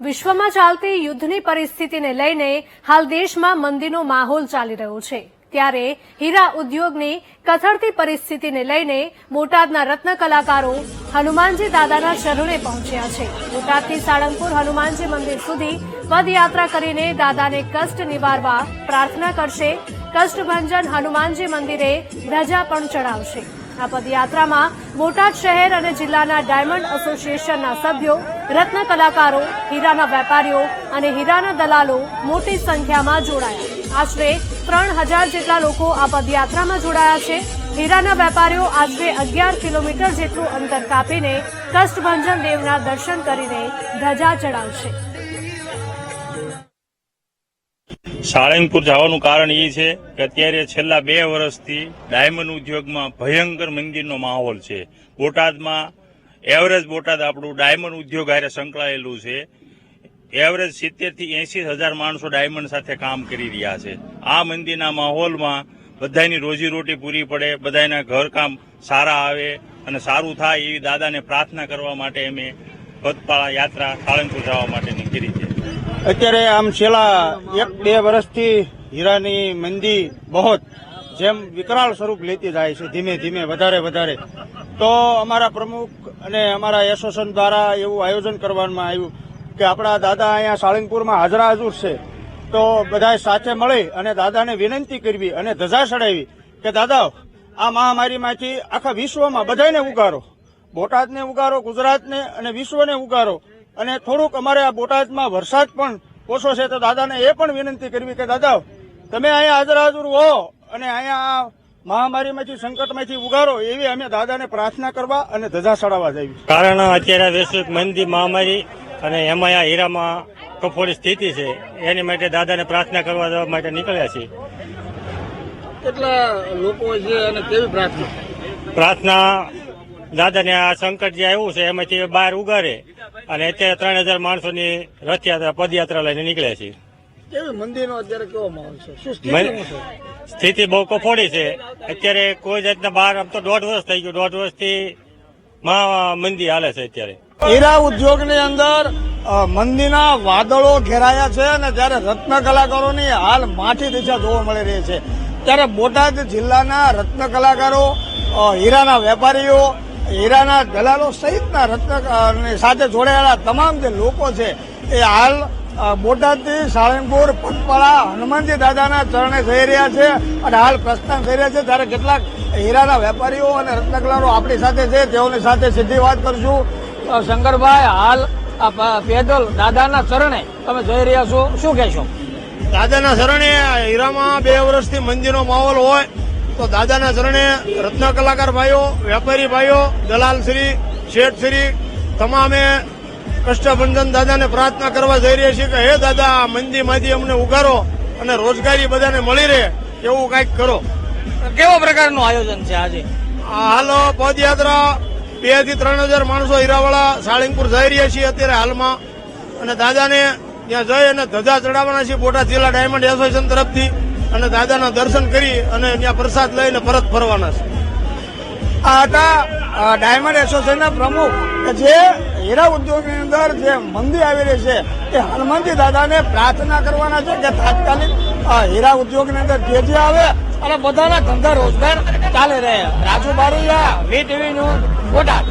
વિશ્વમાં ચાલતી યુદ્ધની પરિસ્થિતિને લઈને હાલ દેશમાં મંદીનો માહોલ ચાલી રહ્યો છે. ત્યારે હીરા ઉદ્યોગની કથળતી પરિસ્થિતિને લઈને બોટાદના રત્ન કલાકારો હનુમાનજી દાદાના શરણે પહોંચ્યા છે. બોટાદથી સાળંગપુર હનુમાનજી મંદિર સુધી પદયાત્રા કરીને દાદાને કષ્ટ નિવારવા પ્રાર્થના કરશે. કષ્ટભંજન હનુમાનજી મંદિરે ધજા પણ ચડાવશે. આ પદયાત્રામાં બોટાદ શહેર અને જિલ્લાના ડાયમંડ એસોસિએશનના સભ્યો, રત્ન કલાકારો, હીરાના વેપારીઓ અને હીરાના દલાલો મોટી સંખ્યામાં જોડાયા. આશરે ત્રણ હજાર જેટલા લોકો આ પદયાત્રામાં જોડાયા છે. હીરાના વેપારીઓ આશરે અગિયાર કિલોમીટર જેટલું અંતર કાપીને કષ્ટભંજન દેવના દર્શન કરીને ધજા ચડાવશે. સાળંગપુર જવાનું કારણ એ છે કે અત્યારે છેલ્લા બે વર્ષથી ડાયમંડ ઉદ્યોગમાં ભયંકર મંદીનો માહોલ છે. બોટાદમાં એવરેજ બોટાદ આપણું ડાયમંડ ઉદ્યોગ હારે સંકળાયેલું છે. એવરેજ સિત્તેરથી એસી હજાર માણસો ડાયમંડ સાથે કામ કરી રહ્યા છે. આ મંદીના માહોલમાં બધાની રોજીરોટી પૂરી પડે, બધાના ઘરકામ સારા આવે અને સારું થાય એવી દાદાને પ્રાર્થના કરવા માટે અમે પદપાળા યાત્રા સાળંગપુર જવા માટે નીકળી છે. અત્યારે આમ છેલ્લા એક, બે વર્ષથી હીરાની મંદી બહુ જેમ વિકરાળ સ્વરૂપ લેતી જાય છે ધીમે ધીમે, વધારે વધારે. તો અમારા પ્રમુખ અને અમારા એસોસિએશન દ્વારા એવું આયોજન કરવામાં આવ્યું કે આપણા દાદા અહીંયા સાળંગપુરમાં હાજરા હજુર છે. તો બધા સાથે મળી અને દાદાને વિનંતી કરવી અને ધજા ચડાવી કે દાદા આ મહામારીમાંથી આખા વિશ્વમાં બધાને ઉગારો. બોટાદને ઉગારો, ગુજરાતને અને વિશ્વને ઉગારો. અને થોડુંક અમારે આ બોટાદમાં વરસાદ પણ ઓછો છે તો દાદાને એ પણ વિનંતી કરવી કે દાદા તમે અહીંયા હાજર હાજર હો અને અહીંયા મહામારીમાંથી સંકટમાંથી ઉગારો. એવી અમે દાદાને પ્રાર્થના કરવા અને ધજા ચડાવવા જઈએ. કારણ અત્યારે વૈશ્વિક મંદી મહામારી અને એમાં આ હીરામાં કફોડી સ્થિતિ છે એની માટે દાદાને પ્રાર્થના કરવા જવા માટે નીકળ્યા છીએ. કેટલા લોકો છે અને કેવી પ્રાર્થના? પ્રાર્થના દાદાને આ સંકટ જે આવ્યું છે એમાંથી બહાર ઉગારે અને અત્યારે ત્રણ હજાર માણસોની રથયાત્રા પદયાત્રા લઈને નીકળ્યા છીએ. મંદિરનો અત્યારે કેવો માહોલ છે? સ્થિતિ બહુ કફોડી છે. અત્યારે કોઈ જાતના બહાર આમ તો દોઢ વર્ષ થઈ ગયું. દોઢ વર્ષથી મહા મંદી હાલે છે અત્યારે. હીરા ઉદ્યોગની અંદર મંદીના વાદળો ઘેરાયા છે અને જ્યારે રત્ન કલાકારોની હાલ માઠી દિશા જોવા મળી રહી છે. ત્યારે બોટાદ જિલ્લાના રત્ન કલાકારો હીરાના વેપારીઓ હીરાના દલાલો સહિતના રત્ન સાથે જોડાયેલા તમામ જે લોકો છે, એ હાલ બોટાદથી સાળંગપુર પટપાળા હનુમાનજી દાદાના ચરણે જઈ રહ્યા છે અને હાલ પ્રસ્થાન થઈ રહ્યા છે. ત્યારે કેટલાક હીરાના વેપારીઓ અને રત્નકલારો આપણી સાથે છે. તેઓની સાથે સીધી વાત કરશું. શંકરભાઈ, હાલ પેદલ દાદાના ચરણે તમે જઈ રહ્યા છો. શું કહેશો? દાદાના શરણે હીરામાં બે વર્ષથી મંદિરનો માહોલ હોય. તો દાદાના શરણે રત્ન કલાકાર ભાઈઓ વેપારી ભાઈઓ દલાલ શ્રી શેઠ તમામે કષ્ટભંજન દાદાને પ્રાર્થના કરવા જઈ રહ્યા છીએ કે હે દાદા આ મંદીમાંથી અમને ઉગારો અને રોજગારી બધાને મળી રહે એવું કાંઈક કરો. કેવા પ્રકારનું આયોજન છે આજે? હાલ પદયાત્રા બેથી ત્રણ હજાર માણસો હીરાવાળા સાળીંગપુર જઈ રહ્યા છીએ અત્યારે હાલમાં. અને દાદાને ત્યાં જઈ અને ધજા ચડાવવાના છીએ બોટાદ જિલ્લા ડાયમંડ એસોસિએશન તરફથી. અને દાદાના દર્શન કરી અને ત્યાં પ્રસાદ લઈને પરત ફરવાના છે. આ હતા ડાયમંડ એસોસિએશનના પ્રમુખ જે હીરા ઉદ્યોગની અંદર જે મંદી આવી રહી છે, એ હનુમાનજી દાદાને પ્રાર્થના કરવાના છે કે તાત્કાલિક હીરા ઉદ્યોગની અંદર તેજી આવે, અને બધાના ધંધા રોજગાર ચાલે રહે. Raju Baraiya, V TV news Botad.